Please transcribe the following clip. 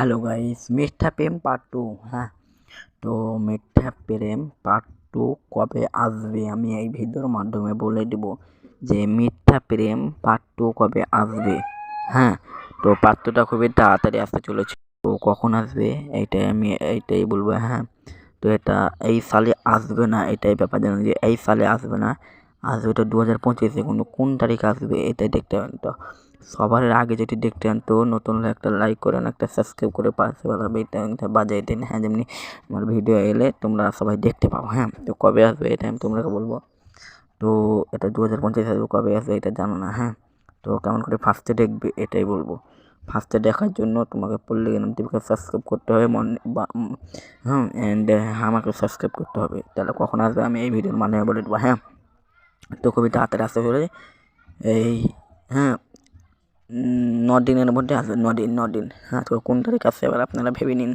Hello guys মিথ্যা প্রেম part two হ্যাঁ। তো মিথ্যা প্রেম পার্ট টু কবে আসবে আমি এই ভিডিওর মাধ্যমে বলে দেব যে মিথ্যা প্রেম পার্ট টু কবে আসবে হ্যাঁ। তো টুটা খুবই তাড়াতাড়ি আসতে চলেছে, তো কখন আসবে এইটাই আমি এইটাই বলব হ্যাঁ। তো এটা এই সালে আসবে না, এটাই ব্যাপার জানেন যে এই সালে আসবে না, আসবে এটা দু হাজার পঁচিশে কিন্তু কোন তারিখে আসবে এটাই দেখতে হবে। তো সবার আগে যদি দেখতে তো নতুন হলে একটা লাইক করেন, একটা সাবস্ক্রাইব করে পাশে বেলা বেলটা বাজাই দিন। হ্যাঁ যেমনি আমার ভিডিও এলে তোমরা সবাই দেখতে পাও হ্যাঁ? তো কবে আসবে এটা আমি তোমরাকে বলব। তো এটা দু হাজার পঞ্চাশ আসবে, কবে আসবে এটা জানো না হ্যাঁ? তো কেমন করে ফার্স্টে দেখবে, এটাই বলব। ফার্স্টে দেখার জন্য তোমাকে পড়লে টিভিকে সাবস্ক্রাইব করতে হবে, মন হ্যাঁ? অ্যান্ড আমাকে সাবস্ক্রাইব করতে হবে। তাহলে কখন আসবে আমি এই ভিডিওর মানে বলে দেবো হ্যাঁ? তো খুবই তাড়াতাড়ি আসতে চলে এই হ্যাঁ? ন দিনের মধ্যে আসবে, নদিন নদিন। হ্যাঁ তো কোন তারিখ আসছে এবার আপনারা ভেবে নিন।